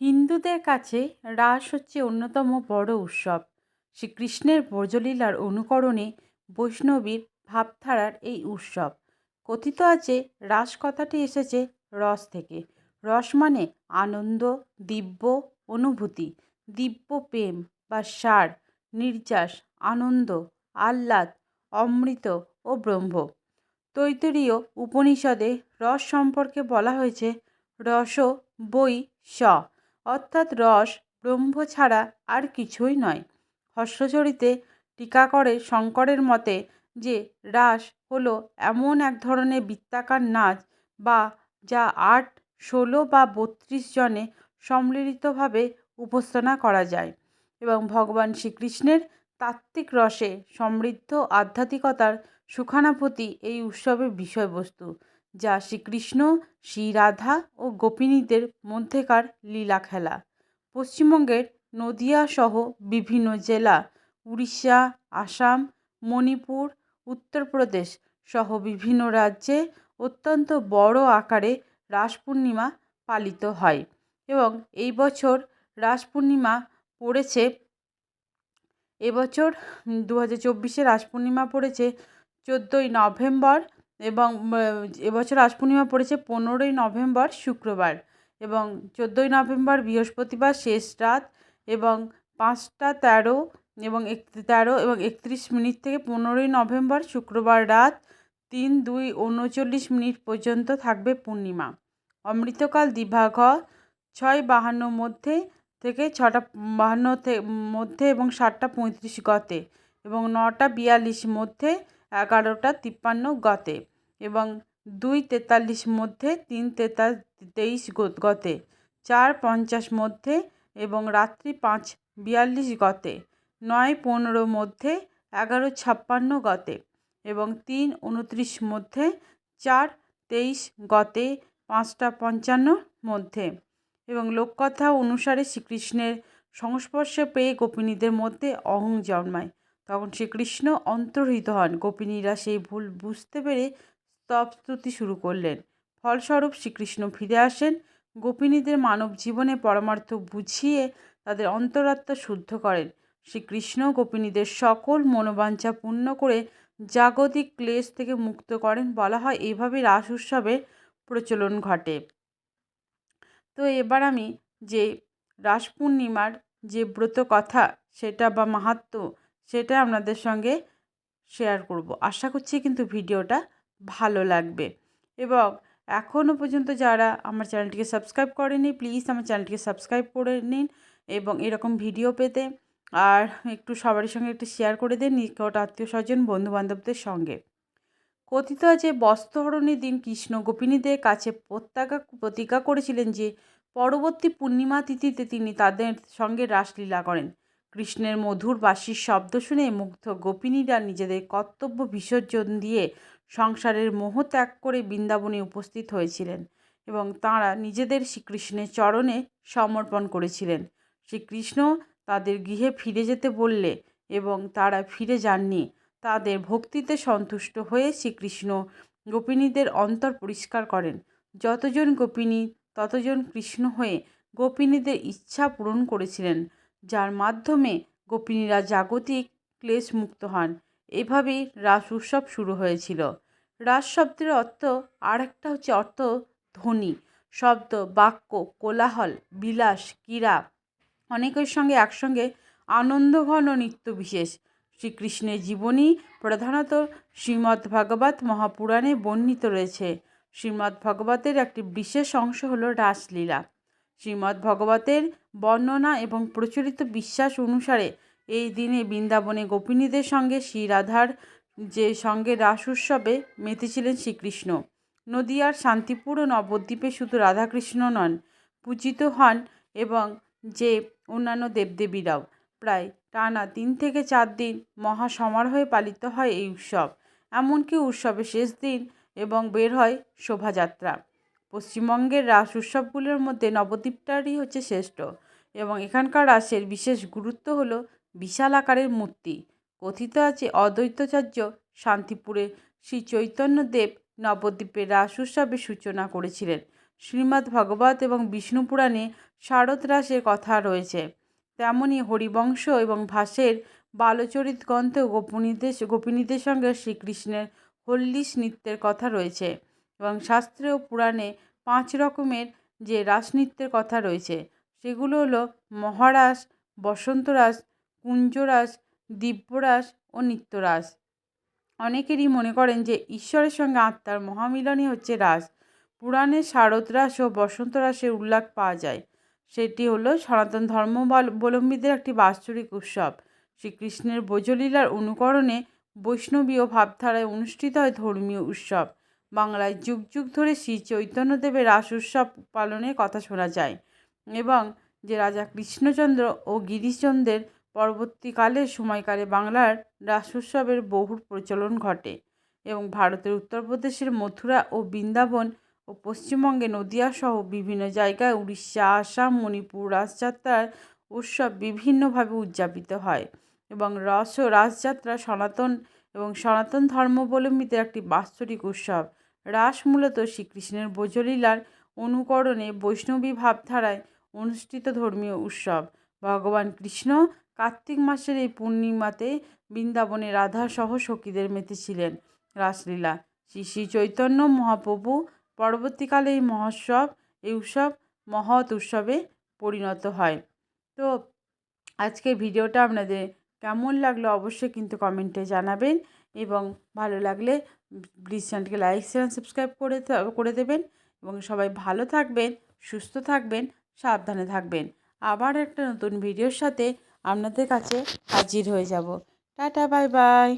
হিন্দুদের কাছে রাস হচ্ছে অন্যতম বড় উৎসব। শ্রীকৃষ্ণের ব্রজলীলার অনুকরণে বৈষ্ণবীর ভাবধারার এই উৎসব। কথিত আছে, রাস কথাটি এসেছে রস থেকে। রস মানে আনন্দ, দিব্য অনুভূতি, দিব্য প্রেম বা সার, নির্যাস, আনন্দ, আহ্লাদ, অমৃত ও ব্রহ্ম। তৈতরীয় উপনিষদে রস সম্পর্কে বলা হয়েছে, রস বই স। অর্থাৎ রস, ব্রহ্ম ছাড়া আর কিছুই নয়। হর্ষচরিতে টিকাকরে শঙ্করের মতে যে রাস হলো এমন এক ধরনের বৃত্তাকার নাচ বা যা আট, ষোলো বা বত্রিশ জনে সম্মিলিতভাবে উপস্থাপনা করা যায় এবং ভগবান শ্রীকৃষ্ণের তাত্ত্বিক রসে সমৃদ্ধ আধ্যাত্মিকতার সুখানাপতি এই উৎসবের বিষয়বস্তু। যা শ্রীকৃষ্ণ শ্রী রাধা ও গোপিনীদের মধ্যেকার লীলা খেলা পশ্চিমবঙ্গের নদিয়া সহ বিভিন্ন জেলা, উড়িষ্যা, আসাম, মণিপুর, উত্তরপ্রদেশ সহ বিভিন্ন রাজ্যে অত্যন্ত বড় আকারে রাস পূর্ণিমা পালিত হয় এবং এই বছর রাস পূর্ণিমা পড়েছে, এবছর দু হাজার চব্বিশে রাস পূর্ণিমা পড়েছে চোদ্দোই নভেম্বর এবং এবছর রাস পূর্ণিমা পড়েছে পনেরোই নভেম্বর, শুক্রবার এবং চোদ্দোই নভেম্বর বৃহস্পতিবার শেষ রাত এবং পাঁচটা তেরো এবং এক, তেরো এবং একত্রিশ মিনিট থেকে পনেরোই নভেম্বর শুক্রবার রাত তিন, দুই, উনচল্লিশ মিনিট পর্যন্ত থাকবে পূর্ণিমা। অমৃতকাল দিবাঘর ছয় বাহান্ন মধ্যে থেকে ছটা বাহান্ন মধ্যে এবং সাতটা পঁয়ত্রিশ গতে এবং নটা বিয়াল্লিশ মধ্যে এগারোটা তিপ্পান্ন গতে এবং দুই তেতাল্লিশ মধ্যে তিন তেতা তেইশ গতে, চার পঞ্চাশ মধ্যে এবং রাত্রি পাঁচ বিয়াল্লিশ গতে, নয় পনেরো মধ্যে এগারো ছাপ্পান্ন গতে এবং তিন উনত্রিশ মধ্যে চার তেইশ গতে পাঁচটা পঞ্চান্ন মধ্যে। এবং লোককথা অনুসারে শ্রীকৃষ্ণের সংস্পর্শে পেয়ে গোপিনীদের মধ্যে অহং জন্মায়। তখন শ্রীকৃষ্ণ অন্তর্হিত হন। গোপিনীরা সেই ভুল বুঝতে পেরে স্তবস্তুতি শুরু করলেন। ফলস্বরূপ শ্রীকৃষ্ণ ফিরে আসেন। গোপিনীদের মানব জীবনে পরমার্থ বুঝিয়ে তাদের অন্তরাত্মা শুদ্ধ করেন। শ্রীকৃষ্ণ গোপিনীদের সকল মনোবাঞ্ছা পূর্ণ করে জাগতিক ক্লেশ থেকে মুক্ত করেন বলা হয়। এইভাবে রাস উৎসবের প্রচলন ঘটে। তো এবার আমি যে রাস পূর্ণিমার যে ব্রত কথা সেটা বা মাহাত্ম সেটা আপনাদের সঙ্গে শেয়ার করব। আশা করছি কিন্তু ভিডিওটা ভালো লাগবে। এবং এখনও পর্যন্ত যারা আমার চ্যানেলটিকে সাবস্ক্রাইব করেনি প্লিজ আমার চ্যানেলটিকে সাবস্ক্রাইব করে নিন এবং এরকম ভিডিও পেতে। আর একটু সবারই সঙ্গে একটু শেয়ার করে দিন নিকট আত্মীয় স্বজন, বন্ধুবান্ধবদের সঙ্গে। কথিত আছে, বস্ত্রহরণের দিন কৃষ্ণ গোপিনীদের কাছে প্রত্যাগা, প্রতিজ্ঞা করেছিলেন যে পরবর্তী পূর্ণিমা তিথিতে তিনি তাদের সঙ্গে রাসলীলা করেন। কৃষ্ণের মধুর বাঁশির শব্দ শুনে মুগ্ধ গোপিনীরা নিজেদের কর্তব্য বিসর্জন দিয়ে সংসারের মোহ ত্যাগ করে বৃন্দাবনে উপস্থিত হয়েছিলেন এবং তাঁরা নিজেদের শ্রীকৃষ্ণের চরণে সমর্পণ করেছিলেন। শ্রীকৃষ্ণ তাদের গৃহে ফিরে যেতে বললে এবং তারা ফিরে যাননি, তাদের ভক্তিতে সন্তুষ্ট হয়ে শ্রীকৃষ্ণ গোপিনীদের অন্তর পরিষ্কার করেন। যতজন গোপিনী, ততজন কৃষ্ণ হয়ে গোপিনীদের ইচ্ছা পূরণ করেছিলেন। যার মাধ্যমে গোপিনীরা জাগতিক ক্লেশ মুক্ত হন। এভাবেই রাস উৎসব শুরু হয়েছিল। রাস শব্দের অর্থ আর একটা হচ্ছে অর্থ ধ্বনি। শব্দ, বাক্য, কোলাহল, বিলাস, ক্রীড়া অনেকের সঙ্গে একসঙ্গে আনন্দঘন নৃত্য বিশেষ। শ্রীকৃষ্ণের জীবনী প্রধানত শ্রীমদ্ ভাগবত মহাপুরাণে বর্ণিত রয়েছে। শ্রীমদ্ ভগবতের একটি বিশেষ অংশ হলো রাসলীলা। শ্রীমদ্ ভগবতের বর্ণনা এবং প্রচলিত বিশ্বাস অনুসারে এই দিনে বৃন্দাবনে গোপিনীদের সঙ্গে শ্রী রাধার যে সঙ্গে রাস উৎসবে মেতেছিলেন শ্রীকৃষ্ণ। নদিয়ার শান্তিপুর ও নবদ্বীপে শুধু রাধাকৃষ্ণ নন, পূজিত হন এবং যে অন্যান্য দেবদেবীরাও প্রায় টানা তিন থেকে চার দিন মহা সমারোহে পালিত হয় এই উৎসব। এমনকি উৎসবের শেষ দিন এবং বের হয় শোভাযাত্রা। পশ্চিমবঙ্গের রাস উৎসবগুলোর মধ্যে নবদ্বীপটারই হচ্ছে শ্রেষ্ঠ। এবং এখানকার রাসের বিশেষ গুরুত্ব হলো বিশাল আকারের মূর্তি। কথিত আছে অদ্বৈতাচার্য শান্তিপুরে শ্রী চৈতন্যদেব নবদ্বীপের রাস উৎসবের সূচনা করেছিলেন। শ্রীমদ্ ভগবত এবং বিষ্ণু পুরাণে শারদ রাসের কথা রয়েছে। তেমনি হরিবংশ এবং ভাসের বালচরিত গ্রন্থেও গোপনীদের গোপিনীদের সঙ্গে শ্রীকৃষ্ণের হল্লিশ নৃত্যের কথা রয়েছে এবং শাস্ত্রে ও পুরাণে পাঁচ রকমের যে রাসনৃত্যের কথা রয়েছে সেগুলো হলো মহারাস, বসন্তরাস, কুঞ্জরাস, দিব্যরাস ও নিত্যরাস। অনেকেরই মনে করেন যে ঈশ্বরের সঙ্গে আত্মার মহামিলনই হচ্ছে রাস। পুরাণে শারদ রাস ও বসন্ত রাসের উল্লেখ পাওয়া যায়। সেটি হলো সনাতন ধর্মাবলম্বীদের একটি বাৎসরিক উৎসব। শ্রীকৃষ্ণের ব্রজলীলার অনুকরণে বৈষ্ণবীয় ভাবধারায় অনুষ্ঠিত হয় ধর্মীয় উৎসব। বাংলায় যুগ যুগ ধরে শ্রী চৈতন্যদেবের রাস উৎসব পালনের কথা শোনা যায়। এবং যে রাজা কৃষ্ণচন্দ্র ও গিরিশচন্দ্রের পরবর্তীকালের সময়কালে বাংলার রাস উৎসবের বহু প্রচলন ঘটে এবং ভারতের উত্তরপ্রদেশের মথুরা ও বৃন্দাবন ও পশ্চিমবঙ্গে নদিয়া সহ বিভিন্ন জায়গায় উড়িষ্যা, আসাম, মণিপুর রাসযাত্রার উৎসব বিভিন্নভাবে উদযাপিত হয় এবং রস ও রাসযাত্রা সনাতন এবং সনাতন ধর্মাবলম্বীদের একটি বাৎসরিক উৎসব। রাস মূলত শ্রীকৃষ্ণের ব্রজলীলার অনুকরণে বৈষ্ণবী ভাবধারায় অনুষ্ঠিত ধর্মীয় উৎসব। ভগবান কৃষ্ণ কার্তিক মাসের এই পূর্ণিমাতে বৃন্দাবনে রাধা সহ সখীদের মেতেছিলেন। রাসলীলা। শ্রী শ্রী চৈতন্য মহাপ্রভু পরবর্তীকালে এই মহোৎসব, এই উৎসব, মহৎ উৎসবে পরিণত হয়। তো আজকে ভিডিওটা আপনাদের কেমন লাগল অবশ্যই কিন্তু কমেন্টে জানাবেন এবং ভালো লাগলে প্লিজ চ্যানেলকে লাইক, শেয়ার, সাবস্ক্রাইব করে করে দেবেন। এবং সবাই ভালো থাকবেন, সুস্থ থাকবেন। সাবধানে থাকবেন। আবার একটা নতুন ভিডিওর সাথে আপনাদের কাছে হাজির হয়ে যাব। Tata, bye bye.